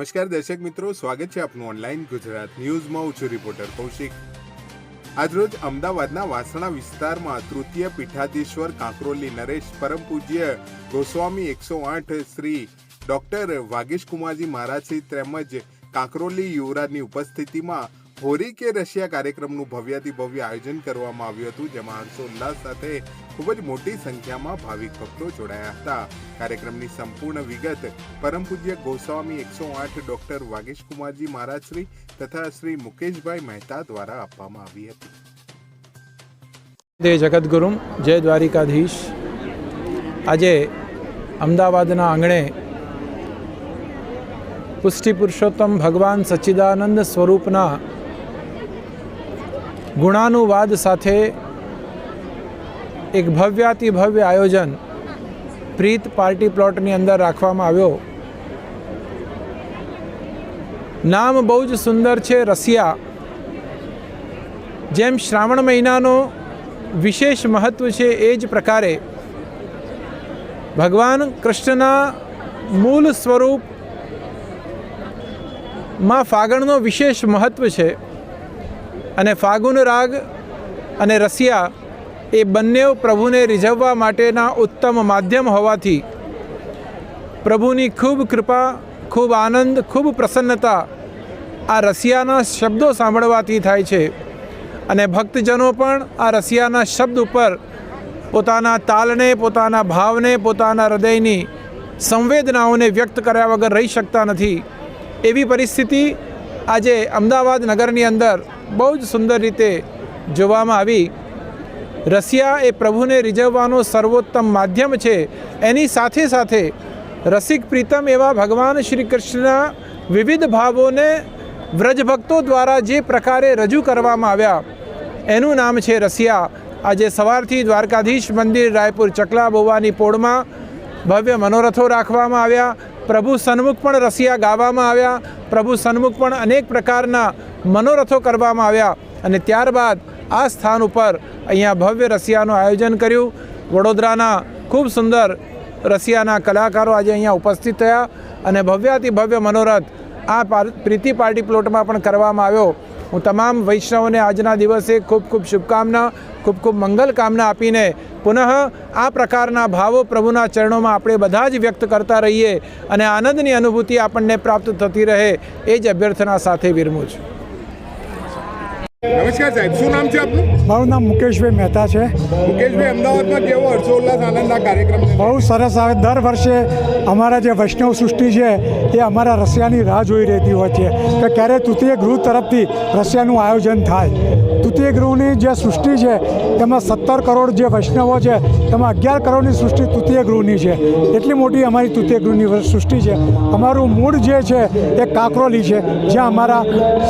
નમસ્કાર દર્શક મિત્રો, સ્વાગત છે આપનું ઓનલાઈન ગુજરાત ન્યૂઝમાં. હું છું રિપોર્ટર કૌશિક. આજરોજ અમદાવાદના વાસણા વિસ્તારમાં તૃતીય પીઠાધીશ્વર કાંકરોલી નરેશ પરમ પૂજ્ય ગોસ્વામી એકસો આઠ શ્રી ડોક્ટર વાગીશ કુમારજી મહારાજશ્રી તેમજ કાંકરોલી યુવરાજની ઉપસ્થિતિમાં હોરી કે રશિયા કાર્યક્રમનું ભવ્યાતિ ભવ્ય આયોજન કરવામાં આવ્યું હતું, જેમાં હર્ષોલ્લાસ સાથે ખૂબ જ મોટી સંખ્યામાં ભાવિક ભક્તો જોડાયા હતા. કાર્યક્રમની સંપૂર્ણ વિગત પરમ પૂજ્ય ગોસ્વામી એકસો આઠ ડોક્ટર વાગેશ કુમારજી મહારાજ શ્રી તથા શ્રી મુકેશભાઈ મહેતા દ્વારા આપવામાં આવી હતી. જય જગદગુરુ, જય દ્વારિકાધીશ. આજે અમદાવાદના આંગણે પુષ્ટિ પુરુષોત્તમ ભગવાન સચ્ચિદાનંદ સ્વરૂપના ગુણાનુવાદ સાથે એક ભવ્યાતિ ભવ્ય આયોજન પ્રીત પાર્ટી પ્લોટની અંદર રાખવામાં આવ્યો. નામ બહુ જ સુંદર છે રસિયા. જેમ શ્રાવણ મહિનાનો વિશેષ મહત્વ છે એ જ પ્રકારે. ભગવાન કૃષ્ણના મૂળ સ્વરૂપમાં ફાગણનો વિશેષ મહત્વ છે. અને ફાગુન રાગ અને રસિયા એ બંને પ્રભુને રીઝવવા માટેના ઉત્તમ માધ્યમ હોવાથી પ્રભુની ખૂબ કૃપા, ખૂબ આનંદ, ખૂબ પ્રસન્નતા આ રસિયાના શબ્દો સાંભળવાથી થાય છે. અને ભક્તજનો પણ આ રસિયાના શબ્દ ઉપર પોતાના તાલને, પોતાના ભાવને, પોતાના હૃદયની સંવેદનાઓને વ્યક્ત કર્યા વગર રહી શકતા નથી. એવી પરિસ્થિતિ આજે અમદાવાદ નગરની અંદર બહુ જ સુંદર રીતે જોવામાં આવી. રસિયા એ પ્રભુને રીઝવવાનો સર્વોત્તમ માધ્યમ છે. એની સાથે સાથે રસિક પ્રીતમ એવા ભગવાન શ્રી કૃષ્ણના વિવિધ ભાવોને વ્રજભક્તો દ્વારા જે પ્રકારે રજૂ કરવામાં આવ્યા. એનું નામ છે રસિયા આજે સવારથી દ્વારકાધીશ મંદિર રાયપુર ચકલા બોવાની પોળમાં ભવ્ય મનોરથો રાખવામાં આવ્યા. પ્રભુ સન્મુખ પણ રસિયા ગાવામાં આવ્યા. પ્રભુ સન્મુખ પણ અનેક પ્રકારના મનોરથો કરવામાં આવ્યા અને ત્યારબાદ આ સ્થાન ઉપર અહીંયા ભવ્ય રસિયાનું આયોજન કર્યું. વડોદરાના ખૂબ સુંદર રસિયાના કલાકારો આજે અહીંયા ઉપસ્થિત થયા અને ભવ્યાતિ ભવ્ય મનોરથ આ પાર- પ્રીતિ પાર્ટી પ્લોટમાં પણ કરવામાં આવ્યો. હું તમામ વૈષ્ણવોને આજના દિવસે ખૂબ ખૂબ શુભકામના, ખૂબ ખૂબ મંગલ કામના આપીને પુનઃ આ પ્રકારના ભાવો પ્રભુના ચરણોમાં આપણે બધા જ વ્યક્ત કરતા રહીએ અને આનંદની અનુભૂતિ આપણને પ્રાપ્ત થતી રહે એ જ અભ્યર્થના સાથે વિરમું છું. નમસ્કાર સાહેબ શું નામ છે આપનું? મારું નામ મુકેશભાઈ મહેતા છે. મુકેશભાઈ અમદાવાદમાં કેવો હર્ષોલ્લાસ આનંદ કાર્યક્રમ બહુ સરસ આવે. દર વર્ષે અમારા જે વૈષ્ણવ સૃષ્ટિ છે એ અમારા રશિયાની રાહ જોઈ રહેતી હોય છે કે ક્યારે તૃતીય ગૃહ તરફથી રશિયાનું આયોજન થાય. તૃતીય ગૃહની જે સૃષ્ટિ છે, તેમાં સત્તર કરોડ જે વૈષ્ણવો છે, તેમાં અગિયાર કરોડની સૃષ્ટિ તૃતીય ગૃહની છે. એટલી મોટી અમારી તૃતીય ગૃહની સૃષ્ટિ છે. અમારું મૂળ જે છે, એ કાકરોલી છે, જ્યાં અમારા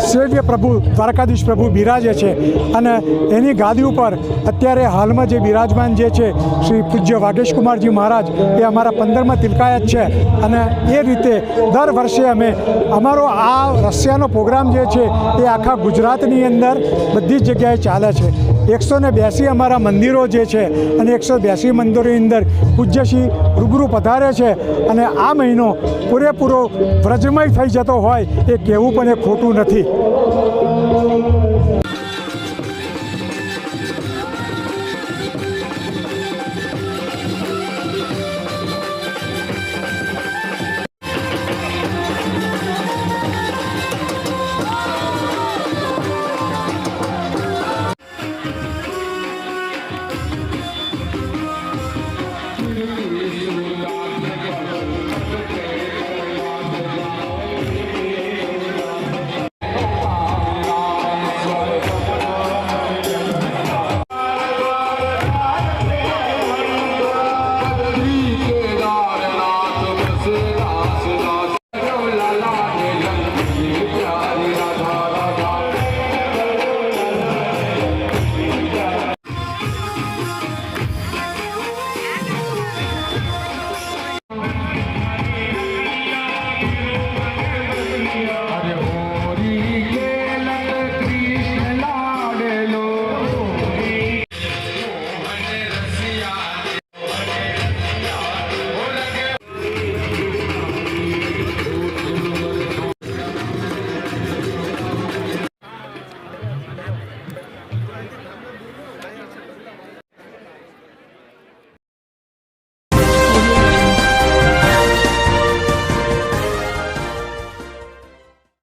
સેવ્ય પ્રભુ દ્વારકાધીશ પ્રભુ બિરાજે છે. અને એની ગાદી ઉપર અત્યારે હાલમાં જે બિરાજમાન જે છે, શ્રી પૂજ્ય વાગેશકુમારજી મહારાજ, એ અમારા પંદરમાં તિલકાયત છે. અને એ રીતે દર વર્ષે અમે, અમારો આ રશિયાનો પ્રોગ્રામ જે છે, એ આખા ગુજરાતની અંદર બધી જ જગ્યાએ ચાલે છે. એકસો ને બ્યાસી અમારા મંદિરો જે છે અને એકસો બ્યાસી મંદિરોની અંદર પૂજ્યશ્રી રૂબરૂ પધારે છે અને આ મહિનો પૂરેપૂરો વ્રજમય થઈ જતો હોય એ કહેવું પણ એ ખોટું નથી.